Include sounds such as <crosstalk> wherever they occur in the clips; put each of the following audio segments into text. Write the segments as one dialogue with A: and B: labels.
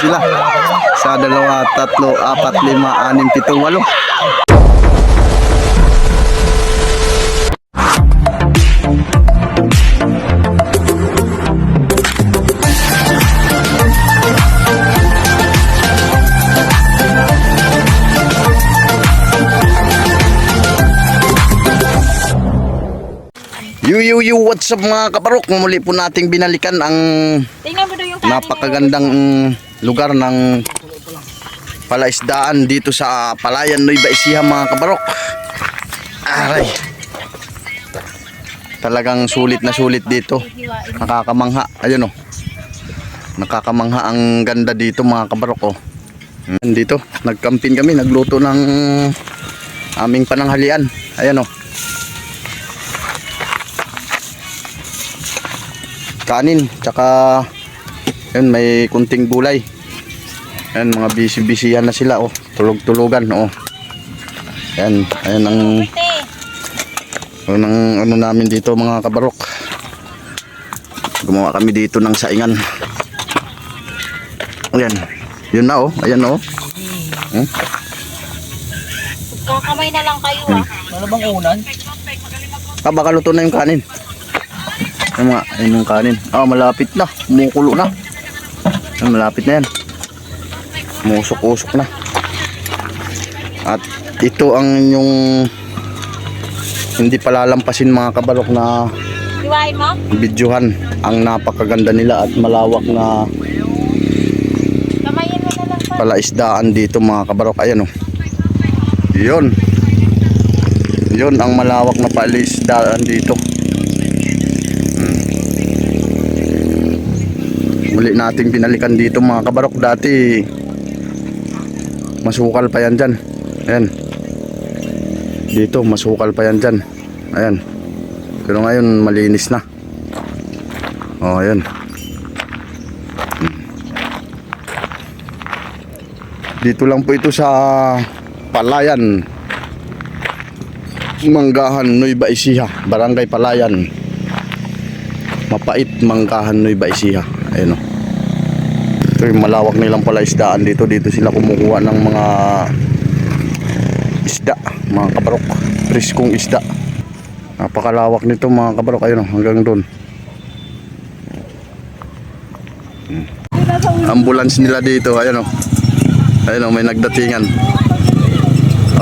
A: sila. Sa dalawa, tatlo, apat, lima, anim, pito, walo. Yu yu yu, what's up mga kaparok? Muli po nating binalikan ang napakagandang lugar ng palaisdaan dito sa Palayan Nueva Ecija mga kabarok. Aray. Talagang sulit na sulit dito. Nakakamangha. Ayun oh. Nakakamangha ang ganda dito mga kabarok oh. Mm, Dito, nagkampin kami, nagluto ng aming pananghalian. Ayan oh. Kanin, tsaka yun, may kunting gulay. Ayan, mga busy-busyhan na sila, oh. Tulog-tulugan, oh. Ayan, ayan ang, yun ang ano namin dito, mga kabarok. Gumawa kami dito ng saingan. Ayan, yun na, oh. Ayan, oh. Hmm?
B: Kakamay na lang kayo ah.
C: Ano bang unan?
A: Ah, baka luto na yung kanin. Yung mga, yung kanin. Ah, malapit na. Kumukulo na. Malapit na yan. Musok-usok na. At ito ang yung hindi palalampasin mga kabalok na videohan. Ang napakaganda nila at malawak na palaisdaan dito mga kabarok. Ayan oh. Yun. Yun ang malawak na palaisdaan dito. Muli nating binalikan dito mga kabarok. Dati masukal pa yan dyan. Ayan. Dito masukal pa yan dyan. Ayan. Pero ngayon malinis na. Oh, ayan. Dito lang po ito sa Palayan. Manggahan, Nueva Ecija, Barangay Palayan. Mapait, Manggahan, Nueva Ecija. Ayun o. Ito yung malawak nilang pala isdaan dito. Dito sila kumukuha ng mga isda, mga kabarok. Priskong isda. Napakalawak nito mga kabarok. Ayun hanggang doon. Ambulance nila dito. Ayun o. Ayun o, may nagdatingan.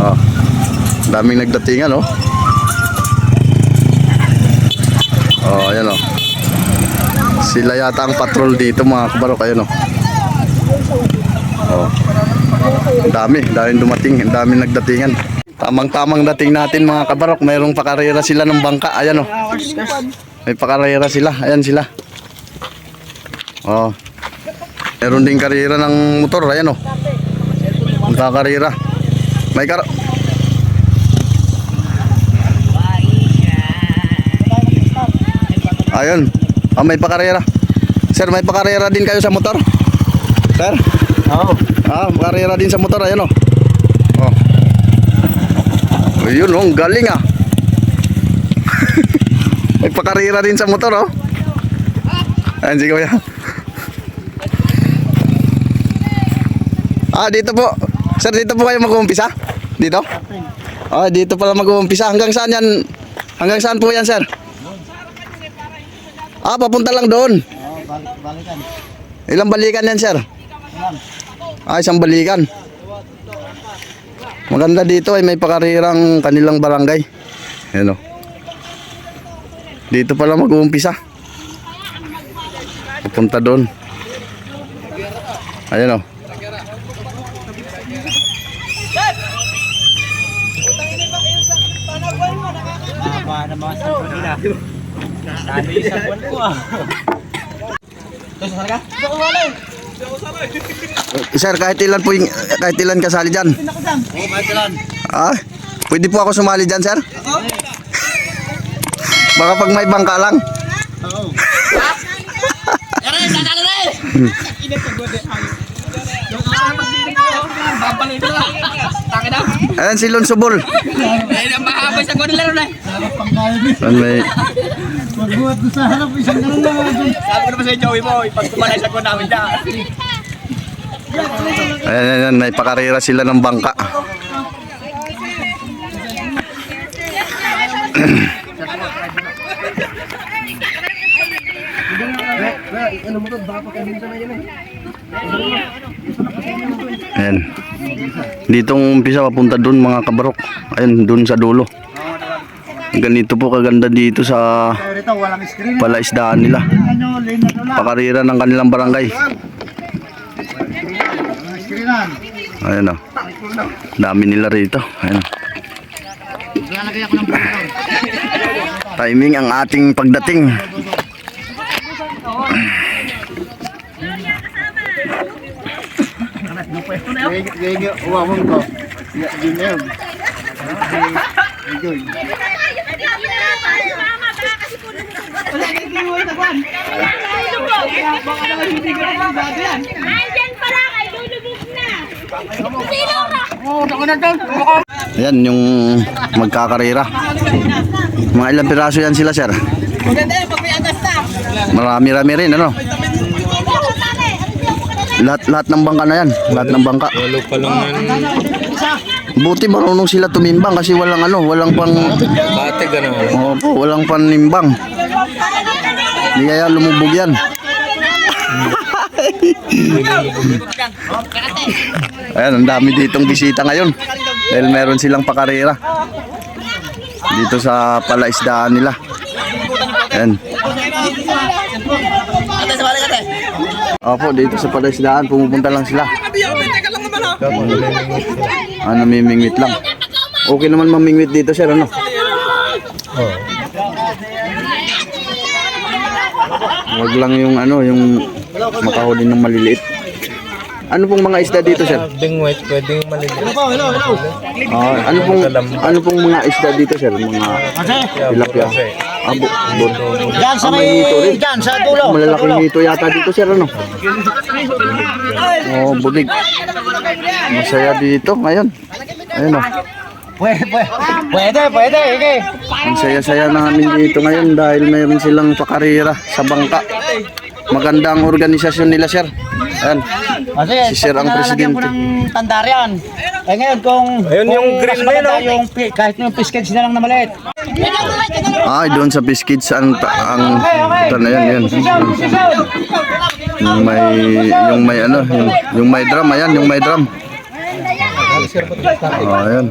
A: Oh. Daming nagdatingan, oh. Oh, ayan oh. Sila yata ang patrol dito, mga kabarok. Ayun oh. Oh. Ang dami, daming dumating, ang daming nagdatingan. Tamang-tamang dating natin mga kabarok, mayroong pakarera sila ng bangka. Ayan oh. May pakarera sila, ayan sila. Oh. Meron ding karera ng motor, ayan oh. Magkakarera. May kar... Ayun. Ah, may pakarera. Sir, may pakarera din kayo sa motor? Sir?
C: Oo.
A: Ah, pakarera din sa motor. Ayun oh. Oh. Ayun oh, galing ah. <laughs> may pakarera din sa motor oh. Ayun, sige kuya. Ah, dito po. Sir, dito po kayo mag-uumpisa? Dito? Ah, dito pala mag-uumpisa. Hanggang saan yan? Hanggang saan po yan, sir? Ah, papunta lang doon.
C: Oo, balik, balikan.
A: Ilang balikan yan, sir? Ah, isang balikan. Maganda dito ay may pakarirang kanilang barangay. Ayan o. Dito pala mag-uumpisa. Papunta doon. Ayan o.
C: Baka na mga sabon nila. Sabi yung sabon ko ah. Ito sa sarga?
A: Sir, kahit ilan po yung, kahit ilan kasali dyan.
C: Oo, bakit lang?
A: Ah, pwede po ako sumali dyan, sir? Baka pag may bangka lang.
C: Oo. Babalik na lang. Taki na.
A: Ayan si Lonsubol.
C: Ay, na mahaba sa kwan laro na.
A: Ayan may...
C: Magbuhat sa harap, isang ganun lang. Sabi ko naman sa Joey mo, pag kumalay sa kwan namin dyan.
A: Ayan, ayan, ayan, may pakarera sila ng bangka. Ayan. Dito ang umpisa papunta doon mga kabarok. Ayan, doon sa dulo. Ganito po kaganda dito sa palaisdaan nila. Pakarira ng kanilang barangay. Ayan o. Dami nila rito. Ayan. Timing ang ating pagdating.
C: Gaya uwawang ko. Yun na yun. Ayun.
B: Andyan pala kay lulubog na. Sino ka?
A: Ayan yung magkakarera. Mga ilang piraso yan sila sir? Marami-rami rin ano? Lahat, lahat ng bangka na yan. Lahat ng bangka.
D: Walo pa lang yan.
A: Buti marunong sila tumimbang kasi walang ano, walang pang
D: Bate gano'n.
A: Opo, walang panimbang. Hindi kaya lumubog yan. Ayan, ang dami ditong bisita ngayon. Dahil meron silang pakarera. Dito sa palaisdaan nila. Ayan. Opo, dito sa palaisdaan, pumupunta lang sila. Ah, namimingwit lang. Okay naman mamingwit dito, sir, ano? Wag lang yung ano, yung makahuli ng maliliit. Ano pong mga isda dito, sir?
D: Bing white, pwedeng maliliit.
A: Ah, ano pong ano pong mga isda dito, sir? Mga tilapia. Abo, bot.
C: Diyan sa
A: Ah, may
C: diyan sa dulo.
A: Malalaking hito yata dito, sir, ano? Oh, bulig. Masaya dito ngayon. Ayun oh.
C: Pwede, pwede. Pwede, pwede. Okay.
A: Ang saya-saya namin dito ngayon dahil mayroon silang pakarira sa bangka. Maganda ang organisasyon nila, sir. Ayan.
C: Kasi,
A: Si Sir ang presidente.
C: mo ng tandarian. Eh ngayon, kung,
D: Ayun
C: kung
D: yung green na yun,
C: yung, kahit yung piskets na lang na maliit.
A: Ay, doon sa Biscuits ang ta- ang ito na yan, yan. Yung may yung may ano, yung, yung may drum, ayan, yung may drum. Oh, ayan.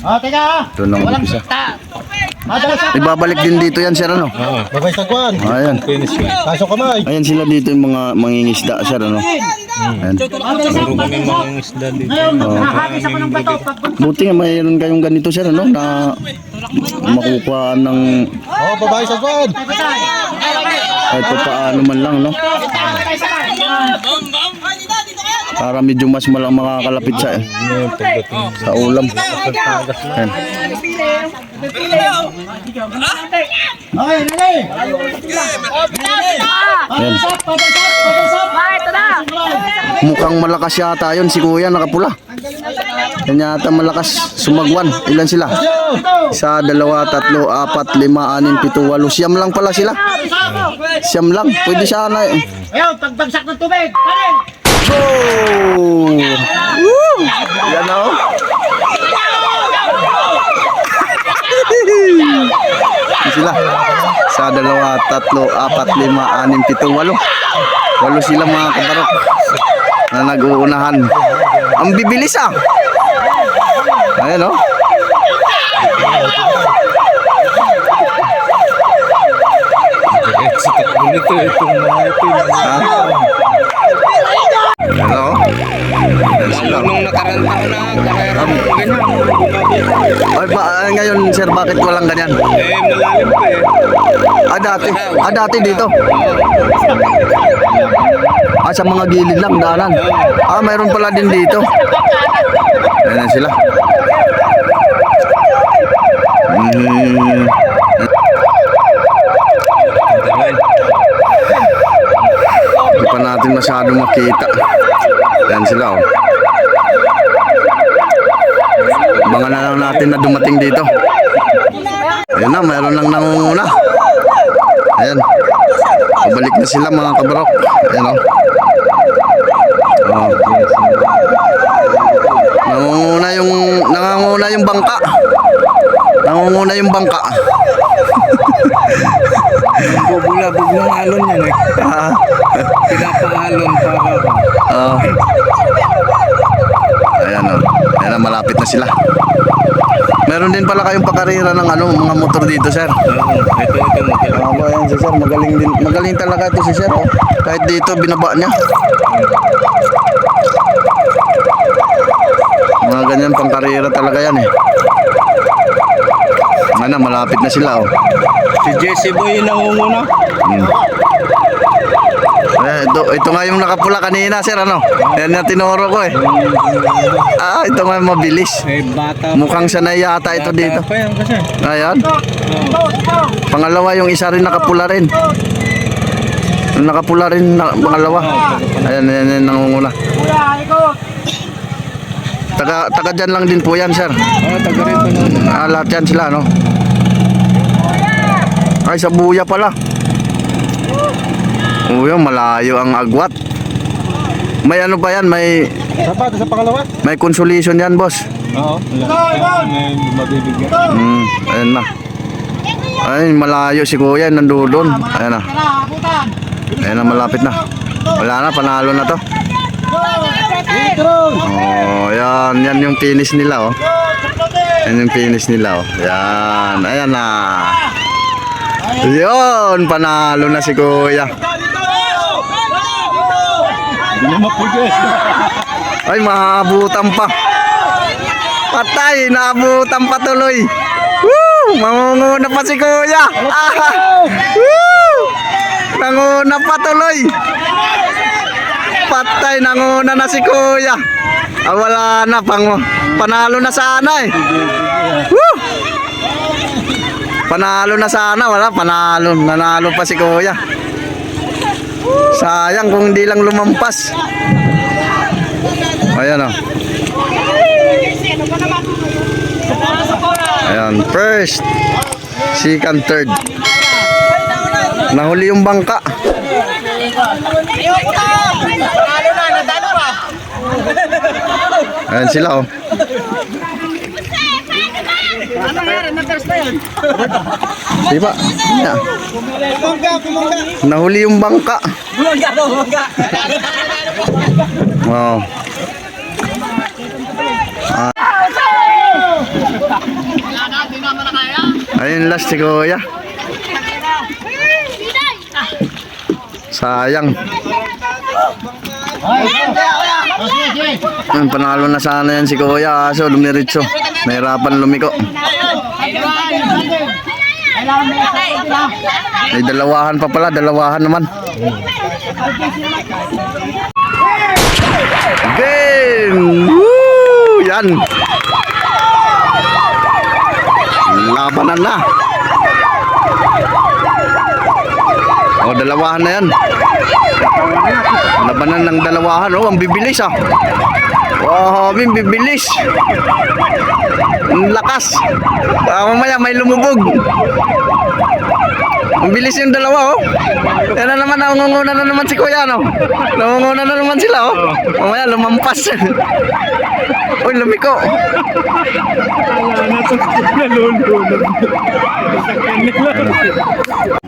C: Oh, teka ha.
A: Ito lang
C: Walang
A: umpisa. Ibabalik din dito yan, sir, ano?
D: Oo.
C: Babay sa kwan.
A: Ayan.
D: Finish yun.
C: Pasok kamay.
A: Ayan sila dito yung mga mangingisda, sir, ano? Ayan.
D: Puro kami mga isda dito.
C: Ngayon, nakahagis ako ng bato.
A: Buti nga mayroon kayong ganito, sir, ano? Na makukuha ng
C: Oh, babay sa kwan.
A: kahit pa paano man lang, no? Para medyo mas malang makakalapit sa, eh, sa ulam. Ayan. Ayan. Mukhang malakas yata yun si kuya nakapula. Yan yata malakas sumagwan. Ilan sila? Isa, dalawa, tatlo, apat, lima, anim, pito, walo. Siyam lang pala sila. Siyam lang. Pwede sana eh.
C: Ayaw, pagbagsak ng tubig.
A: Oh! Woo! Yan o. Sila. Sa dalawa, tatlo, apat, lima, anim, pito, walo. Walo sila mga kabarok na nag-uunahan. Ang bibilis ah. Ayan oh. o.
D: Sa takbo nito, itong mga ito.
A: Ha? Hello? Ayan sila.
D: Nung nakaraan ako na, karera mo ganyan.
A: Ay, ba, ay, ngayon, sir, bakit walang ganyan?
D: Eh, malalim pa eh.
A: Ah, dati. Ah, dati dito. Ah, sa mga gilid lang, daanan. Ah, mayroon pala din dito. Ayan na sila. Hmm. Hindi pa natin masyadong makita. Ayan sila, oh. Abangan na lang natin na dumating dito. Ayun na, mayroon lang nangunguna. Ayan. Pabalik na sila mga kabarok. Ayan, oh. Oh. Nangunguna yung nangunguna yung bangka. Nangunguna yung bangka.
D: Bubulabog ng alon yan eh.
A: Ah,
D: Pinapaalon para ba?
A: oh. Ayan oh. Ayan na, malapit na sila. Meron din pala kayong pakarera ng ano, mga motor dito, sir.
D: Oo, ito, ito, model.
A: Oo, ba si sir, magaling din. Magaling talaga ito si sir, oh. Kahit dito binaba niya. Mga ganyan pang karera talaga yan eh. Ano, malapit na sila oh.
D: Si Jesse Boy yung nangunguna.
A: Hmm. Eh, ito, ito nga yung nakapula kanina, sir, ano? Yan na tinuro ko eh. Ah, ito nga yung mabilis.
D: Eh, bata.
A: Mukhang sanay yata ito dito.
D: pa yan kasi.
A: Ayan. Pangalawa yung isa rin nakapula rin. Yung nakapula rin na, pangalawa. Ayan, ayan, ayan, nangunguna. Taga, taga dyan lang din po yan, sir.
D: Oo, taga rito nung
A: Ah, lahat yan sila, no? Ay, sa buya pala. Uy, malayo ang agwat. May ano ba yan? May
D: Sapat, sa pangalawa?
A: may consolation yan, boss.
D: Oo.
A: Hmm, ayan na. Ay, malayo si kuya, nandoon. Ayan na. Ayan na, malapit na. Wala na, panalo na to. Oh, yan, yan yung finish nila, oh. Yan yung finish nila, oh. Yan, ayan na. Yun, panalo na si kuya. Ay, mahabutan pa. Patay, naabutan pa tuloy. Woo! Mangunguna pa si kuya. <laughs> Woo! Nanguna pa tuloy. Patay, nanguna na si kuya. Ah, wala na, pang, panalo na sana eh. Woo! Panalo na sana, wala, panalo. Nanalo pa si kuya. Sayang kung hindi lang lumampas. Ayan oh. Ayan, first, second, third. Nahuli yung bangka. Ayan sila oh. Di ba? Yeah. Nahuli yung bangka. Wow. Ah. Ayun last si Kuya. Sayang. Ayun, panalo na sana yan si Kuya kaso lumiritso. Nahirapan lumiko. May dalawahan pa pala, dalawahan naman. Game! Woo! Yan! Labanan na. O, dalawahan na yan. Labanan ng dalawahan. Oh, ang bibilis ah. Wow, ang bibilis. Ang lakas. Ah, mamaya may lumubog. Ang bilis yung dalawa, oh. Yan na naman, nangunguna na naman si Kuya, no? Nangunguna na naman sila, oh. Mamaya, lumampas. <laughs> Uy, lumiko.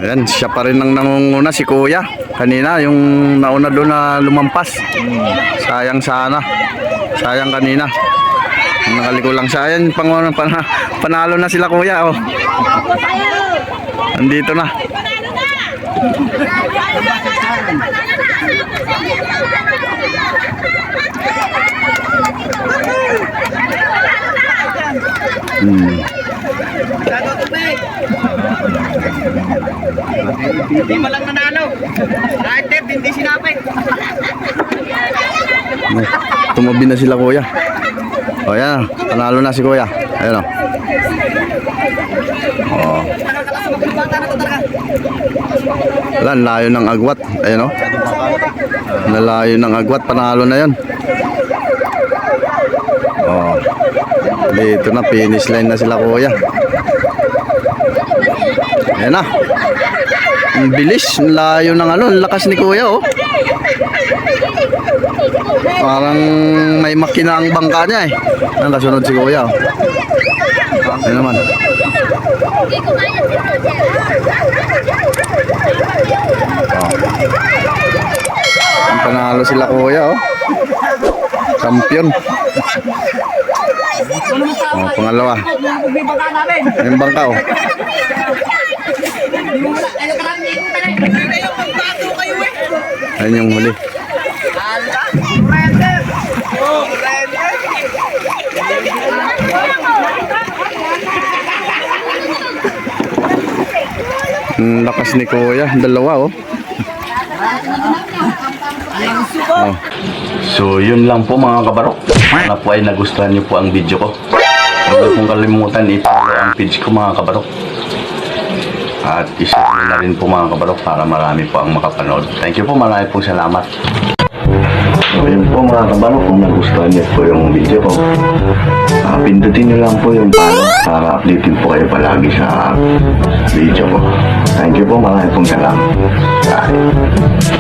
A: Ayan, siya pa rin ang nangunguna, si Kuya. Kanina, yung nauna doon na lumampas. Sayang sana. Sayang kanina. Nakaliko lang siya. Ayan, pang, pan, panalo na sila, Kuya, oh. Andito na. Hmm.
C: Hindi mo lang nanalo. Kahit Ted, hindi sinapit.
A: Ay, Tumabi na sila kuya. O yan, panalo na si kuya. Ayan o. O. Wala, ang layo ng agwat. Ayan o. Nalayo ng agwat, panalo na yan. O. Dito na, finish line na sila kuya. Ayan na. Ang bilis, layo ng ano, lakas ni Kuya oh. Parang may makina ang bangka niya eh. Ang kasunod si Kuya oh. Ano naman?
B: Roger.
A: Ang panalo sila Kuya oh. Champion. Oh, pangalawa. Yung bangka oh. Ayun yung huli. Ang lakas ni Kuya, dalawa oh. Oh. So yun lang po mga kabarok. Sana po ay nagustuhan niyo po ang video ko. Huwag pong kalimutan i-follow ang page ko mga kabarok. At ishare na rin po mga kabarok para marami po ang makapanood. Thank you po, marami po salamat. So yun po mga kabarok, kung nagustuhan niyo po yung video ko, ah, pindutin niyo lang po yung follow para updated po kayo palagi sa video ko. Thank you po, marami pong salamat. Bye.